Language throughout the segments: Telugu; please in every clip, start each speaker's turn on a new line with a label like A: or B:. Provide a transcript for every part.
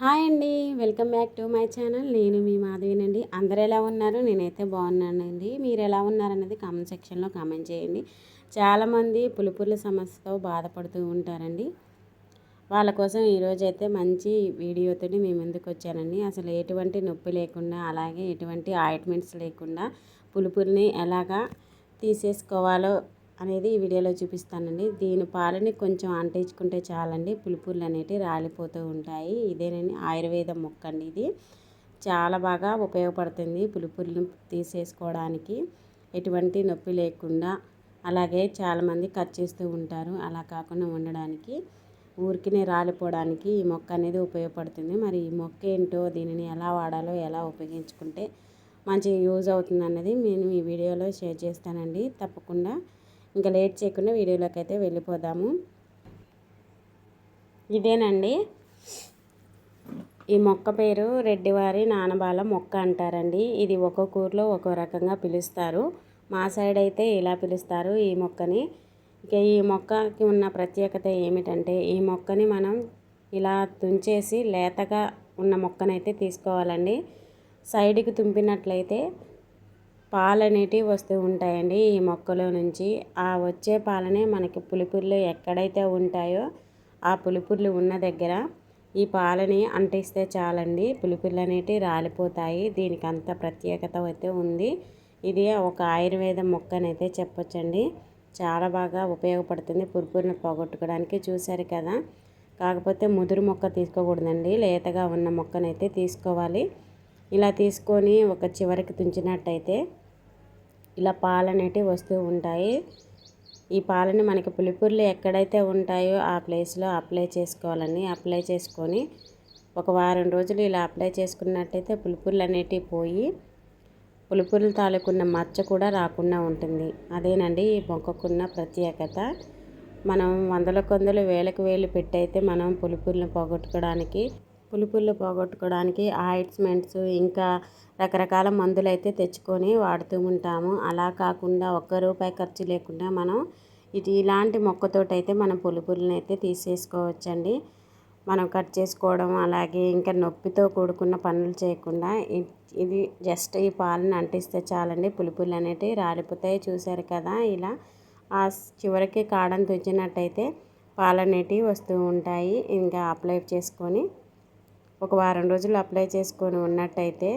A: హాయ్ అండి. Welcome back to my channel. నేను మీ మాధవినండి. అందరు ఎలా ఉన్నారు? నేనైతే బాగున్నానండి. మీరు ఎలా ఉన్నారనేది కామెంట్ సెక్షన్లో కామెంట్ చేయండి. చాలామంది పులుపుల సమస్యతో బాధపడుతూ ఉంటారండి. వాళ్ళ కోసం ఈరోజు అయితే మంచి వీడియోతో మీ ముందుకు వచ్చానండి. అసలు ఎటువంటి నొప్పి లేకుండా అలాగే ఎటువంటి ఆయింట్మెంట్స్ లేకుండా పులుపుల్ని ఎలాగా తీసేసుకోవాలో అనేది ఈ వీడియోలో చూపిస్తానండి. దీని పాలని కొంచెం అంటించుకుంటే చాలండి. పులుపులు అనేటివి రాలిపోతూ ఉంటాయి. ఇదేనండి ఆయుర్వేద మొక్క అండి ఇది. చాలా బాగా ఉపయోగపడుతుంది పులుపులను తీసేసుకోవడానికి. ఎటువంటి నొప్పి లేకుండా అలాగే చాలామంది కట్ చేస్తూ ఉంటారు. అలా కాకుండా ఉండడానికి. ఊరికినే రాలిపోవడానికి ఈ మొక్క అనేది ఉపయోగపడుతుంది. మరి ఈ మొక్క ఏంటో దీనిని ఎలా వాడాలో ఎలా ఉపయోగించుకుంటే మంచిగా యూజ్ అవుతుంది అన్నది నేను ఈ వీడియోలో షేర్ చేస్తానండి. తప్పకుండా ఇంకా లేట్ చేయకుండా వీడియోలోకి అయితే వెళ్ళిపోదాము. ఇదేనండి. ఈ మొక్క పేరు రెడ్డివారి నానబాల మొక్క అంటారండి. ఇది ఒక్కొక్క ఊర్లో ఒక్కో రకంగా పిలుస్తారు. మా సైడ్ అయితే ఇలా పిలుస్తారు ఈ మొక్కని. ఇక ఈ మొక్కకి ఉన్న ప్రత్యేకత ఏమిటంటే ఈ మొక్కని మనం ఇలా తుంచేసి లేతగా ఉన్న మొక్కనైతే తీసుకోవాలండి. సైడ్కి తుంపినట్లయితే పాలు అనేటివి వస్తూ ఉంటాయండి ఈ మొక్కలో నుంచి. ఆ వచ్చే పాలనే మనకి పులిపుర్లు ఎక్కడైతే ఉంటాయో ఆ పులిపుర్లు ఉన్న దగ్గర ఈ పాలని అంటిస్తే చాలండి. పులిపుర్లు అనేటివి రాలిపోతాయి. దీనికి అంత ప్రత్యేకత అయితే ఉంది. ఇది ఒక ఆయుర్వేద మొక్కనైతే చెప్పొచ్చండి. చాలా బాగా ఉపయోగపడుతుంది పురుపురిని పోగొట్టుకోవడానికి చూశారు కదా. కాకపోతే ముదురు మొక్క తీసుకోకూడదండి. లేతగా ఉన్న మొక్కనైతే తీసుకోవాలి. ఇలా తీసుకొని ఒక చివరికి తుంచినట్టయితే ఇలా పాలు అనేటివి వస్తూ ఉంటాయి. ఈ పాలని మనకి పులిపుర్లు ఎక్కడైతే ఉంటాయో ఆ ప్లేస్లో అప్లై చేసుకోవాలని అప్లై చేసుకొని ఒక వారం రోజులు ఇలా అప్లై చేసుకున్నట్టయితే పులిపుర్లు అనేటివి పోయి పులిపుర్లు తాలూకున్న మచ్చ కూడా రాకుండా ఉంటుంది. అదేనండి ఈ మొక్కకున్న ప్రత్యేకత. మనం వందల కొందలు వేలకు వేలు పెట్టయితే మనం పులిపుర్లను పోగొట్టుకోవడానికి పులుపులు పోగొట్టుకోవడానికి ఆయింట్మెంట్స్ ఇంకా రకరకాల మందులు అయితే తెచ్చుకొని వాడుతూ ఉంటాము. అలా కాకుండా ఒక్క రూపాయి ఖర్చు లేకుండా మనం ఇది ఇలాంటి మొక్కతోటైతే మనం పులుపులను అయితే తీసేసుకోవచ్చండి. మనం కట్ చేసుకోవడం అలాగే ఇంకా నొప్పితో కూడుకున్న పనులు చేయకుండా ఇది జస్ట్ ఈ పాలను అంటిస్తే చాలండి. పులుపులు అనేటివి రాలిపోతాయి. చూశారు కదా ఇలా ఆ చివరికి కాడను తుంచినట్టయితే పాలు అనేటివి వస్తూ ఉంటాయి. ఇంకా అప్లై చేసుకొని ఒక వారం రోజులు అప్లై చేసుకొని ఉన్నట్టయితే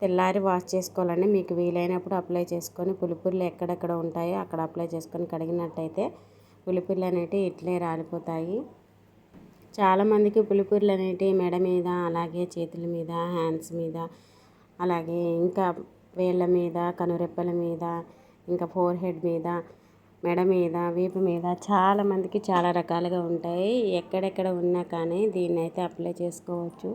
A: తెల్లారి వాష్ చేసుకోవాలండి. మీకు వీలైనప్పుడు అప్లై చేసుకొని పులిపుర్లు ఎక్కడెక్కడ ఉంటాయో అక్కడ అప్లై చేసుకొని కడిగినట్టయితే పులిపుర్లు అనేటివి ఇట్లే రాలిపోతాయి. చాలామందికి పులిపుర్లు అనేటివి మెడ మీద అలాగే చేతుల మీద హ్యాండ్స్ మీద అలాగే ఇంకా వేళ్ళ మీద కనురెప్పల మీద ఇంకా ఫోర్ హెడ్ మీద మెడ మీద వీపు మీద చాలామందికి చాలా రకాలుగా ఉంటాయి. ఎక్కడెక్కడ ఉన్నా కానీ దీన్ని అయితే అప్లై చేసుకోవచ్చు.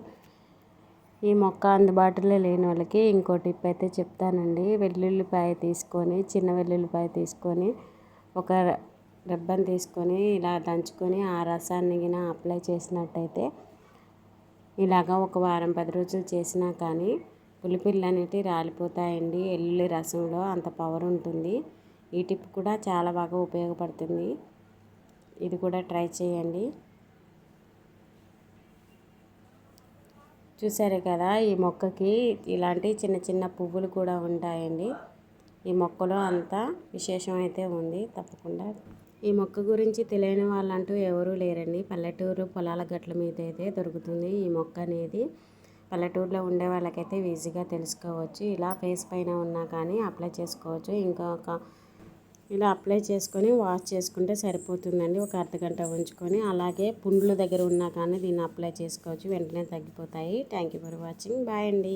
A: ఈ మొక్క అందుబాటులో లేని వాళ్ళకి ఇంకో టిప్ అయితే చెప్తానండి. వెల్లుల్లిపాయ తీసుకొని చిన్న వెల్లుల్లిపాయ తీసుకొని ఒక రెబ్బన్ తీసుకొని ఇలా దంచుకొని ఆ రసాన్ని గిన అప్లై చేసినట్టయితే ఇలాగా ఒక వారం పది రోజులు చేసినా కానీ పులిపిల్లు అనేటివి రాలిపోతాయండి. వెల్లుల్లి రసంలో అంత పవర్ ఉంటుంది. ఈ టిప్ కూడా చాలా బాగా ఉపయోగపడుతుంది. ఇది కూడా ట్రై చేయండి. చూసారు కదా ఈ మొక్కకి ఇలాంటి చిన్న చిన్న పువ్వులు కూడా ఉంటాయండి. ఈ మొక్కలో అంతా విశేషం అయితే ఉంది. తప్పకుండా. ఈ మొక్క గురించి తెలియని వాళ్ళంటూ ఎవరూ లేరండి. పల్లెటూరు పొలాల గట్ల మీద అయితే దొరుకుతుంది ఈ మొక్క అనేది. పల్లెటూరులో ఉండే వాళ్ళకైతే ఈజీగా తెలుసుకోవచ్చు. ఇలా ఫేస్ పైన ఉన్నా కానీ అప్లై చేసుకోవచ్చు. ఇంకొక ఇలా అప్లై చేసుకొని వాష్ చేసుకుంటే సరిపోతుందండి. ఒక అర్ధగంట ఉంచుకొని అలాగే పుండ్ల దగ్గర ఉన్నా కానీ దీన్ని అప్లై చేసుకోవచ్చు. వెంటనే తగ్గిపోతాయి. Thank you for watching. Bye అండి.